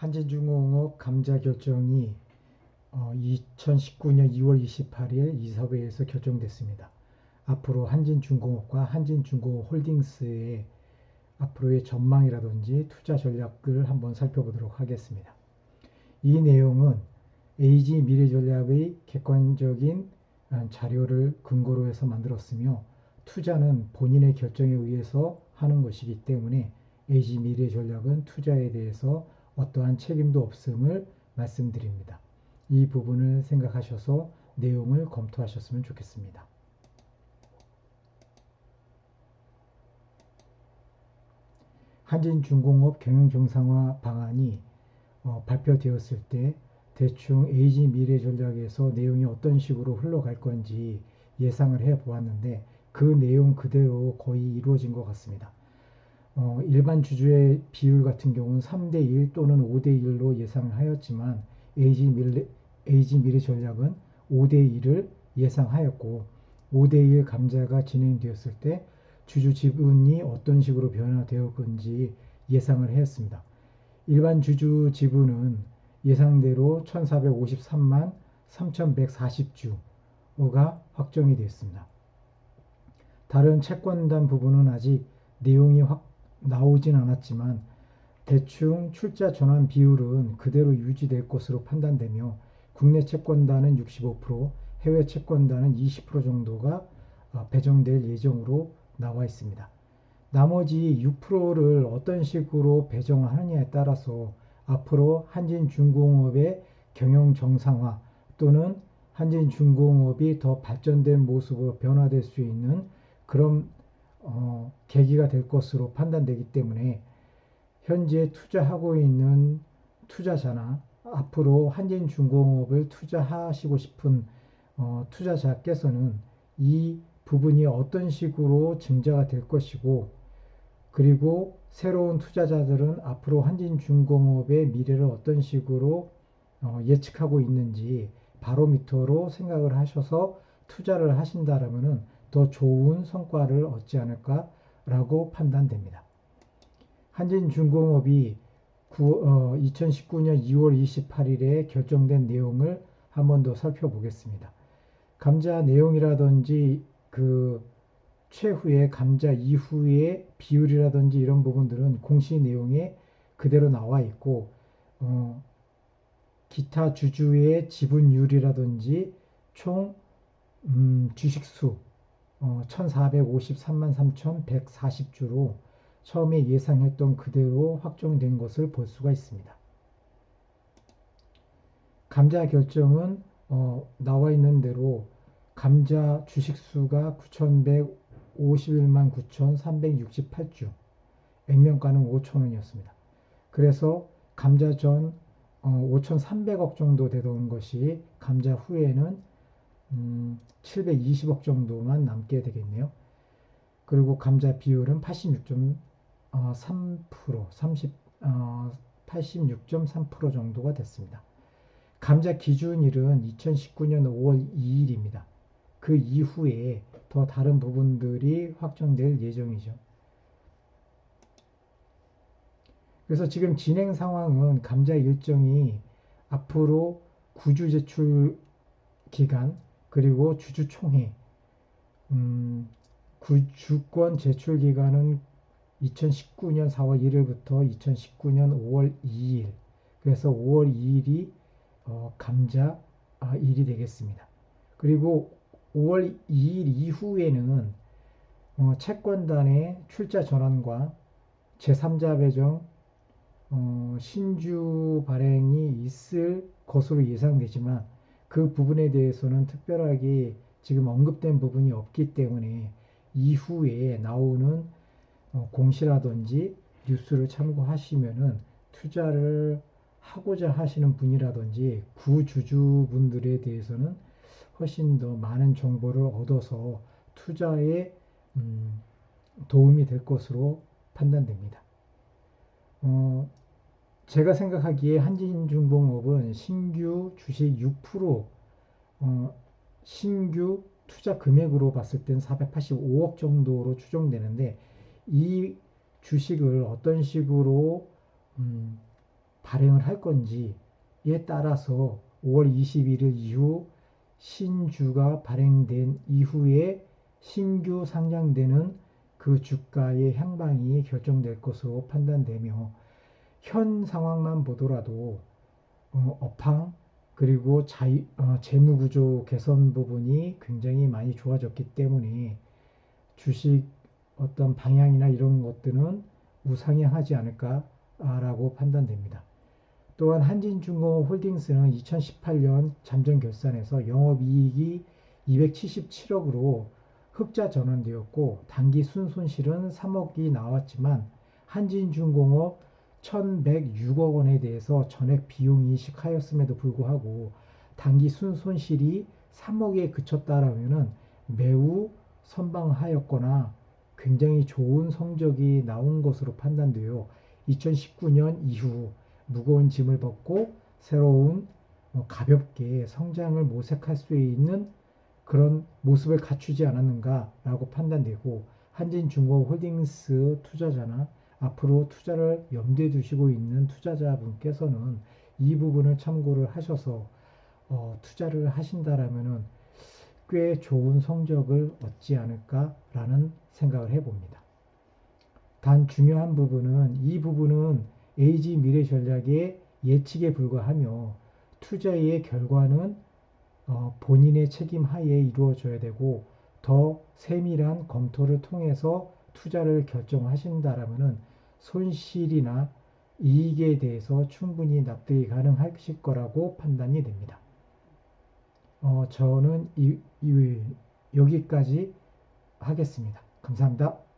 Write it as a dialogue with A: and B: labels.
A: 한진중공업 감자 결정이 2019년 2월 28일 이사회에서 결정됐습니다. 앞으로 한진중공업과 한진중공업 홀딩스의 앞으로의 전망이라든지 투자 전략을 한번 살펴보도록 하겠습니다. 이 내용은 AG 미래전략의 객관적인 자료를 근거로 해서 만들었으며 투자는 본인의 결정에 의해서 하는 것이기 때문에 AG 미래전략은 투자에 대해서 어떠한 책임도 없음을 말씀드립니다. 이 부분을 생각하셔서 내용을 검토하셨으면 좋겠습니다. 한진중공업 경영정상화 방안이 어, 발표되었을 때 대충 에이지 미래 전략에서 내용이 어떤 식으로 흘러갈 건지 예상을 해 보았는데 그 내용 그대로 거의 이루어진 것 같습니다. 어, 일반 주주의 비율 같은 경우는 3대1 또는 5대1로 예상을 하였지만 에이지 미래, 전략은 5대1을 예상하였고 5대1 감자가 진행되었을 때 주주 지분이 어떤 식으로 변화되어 건지 예상을 했습니다. 일반 주주 지분은 예상대로 1453만 3140주가 확정이 되었습니다. 다른 채권단 부분은 아직 내용이 확 나오진 않았지만 대충 출자 전환 비율은 그대로 유지될 것으로 판단되며 국내 채권단은 65%, 해외 채권단은 20% 정도가 어, 배정될 예정으로 나와 있습니다. 나머지 6%를 어떤 식으로 배정하느냐에 따라서 앞으로 한진중공업의 경영 정상화 또는 한진중공업이 더 발전된 모습으로 변화될 수 있는 그런 어, 계기가 될 것으로 판단되기 때문에 현재 투자하고 있는 투자자나 앞으로 한진 중공업을 투자하시고 싶은 어, 투자자께서는 이 부분이 어떤 식으로 증자가 될 것이고 그리고 새로운 투자자들은 앞으로 한진중공업의 미래를 어떤 식으로 어, 예측하고 있는지 바로미터로 생각을 하셔서 투자를 하신다라면 더 좋은 성과를 얻지 않을까라고 판단됩니다. 한진중공업이 구, 어, 2019년 2월 28일에 결정된 내용을 한 번 더 살펴보겠습니다. 감자 내용이라든지 그 최후의 감자 이후의 비율이라든지 이런 부분들은 공시 내용에 그대로 나와 있고 어, 기타 주주의 지분율이라든지 총 음, 주식수 어, 1453만 3140주로 처음에 예상했던 그대로 확정된 것을 볼 수가 있습니다. 감자 결정은 어, 나와 있는 대로 감자 주식수가 9,151만 9,368주, 액면가는 5천원이었습니다. 그래서 감자 전 어, 5,300억 정도 되던 것이 감자 후에는 음, 720억 정도만 남게 되겠네요. 그리고 감자 비율은 86.3% 30, 어, 86.3% 어, 정도가 됐습니다. 감자 기준일은 2019년 5월 2일입니다. 그 이후에 더 다른 부분들이 확정될 예정이죠. 그래서 지금 진행 상황은 감자 일정이 앞으로 구주 제출 기간 그리고 주주총회 음, 주권 제출 기간은 2019년 4월 1일부터 2019년 5월 2일 그래서 5월 2일이 어, 감자 아, 일이 되겠습니다. 그리고 5월 2일 이후에는 어, 채권단의 출자 전환과 제3자 배정 어, 신주 발행이 있을 것으로 예상되지만 그 부분에 대해서는 특별하게 지금 언급된 부분이 없기 때문에 이후에 나오는 어, 공시라든지 뉴스를 참고하시면은 투자를 하고자 하시는 분이라든지 구주주분들에 대해서는 훨씬 더 많은 정보를 얻어서 투자에 음, 도움이 될 것으로 판단됩니다. 어, 제가 생각하기에 한진중공업은 신규 주식 6% 어, 신규 투자 금액으로 봤을 땐 485억 정도로 추정되는데 이 주식을 어떤 식으로 음, 발행을 할 건지에 따라서 5월 21일 이후 신주가 발행된 이후에 신규 상장되는 그 주가의 향방이 결정될 것으로 판단되며 현 상황만 보더라도 어, 업황 그리고 자유, 어, 재무구조 개선 부분이 굉장히 많이 좋아졌기 때문에 주식 어떤 방향이나 이런 것들은 우상향하지 않을까라고 판단됩니다. 또한 한진중공 홀딩스는 2018년 잠정 결산에서 영업이익이 277억으로 흑자 전환되었고 단기 순손실은 3억이 나왔지만 한진중공업 1106억 원에 대해서 전액 비용 인식하였음에도 불구하고 단기 순 손실이 3억에 그쳤다라면 매우 선방하였거나 굉장히 좋은 성적이 나온 것으로 판단되어 2019년 이후 무거운 짐을 벗고 새로운 어, 가볍게 성장을 모색할 수 있는 그런 모습을 갖추지 않았는가라고 판단되고 한진중공업 홀딩스 투자자나 앞으로 투자를 염두에 두시고 있는 투자자분께서는 이 부분을 참고를 하셔서 어, 투자를 하신다라면은 꽤 좋은 성적을 얻지 않을까라는 생각을 해봅니다. 단 중요한 부분은 이 부분은 AG 미래 전략의 예측에 불과하며 투자의 결과는 어, 본인의 책임 하에 이루어져야 되고 더 세밀한 검토를 통해서 투자를 결정하신다라면 손실이나 이익에 대해서 충분히 납득이 가능하실 거라고 판단이 됩니다. 어, 저는 이, 이, 여기까지 하겠습니다. 감사합니다.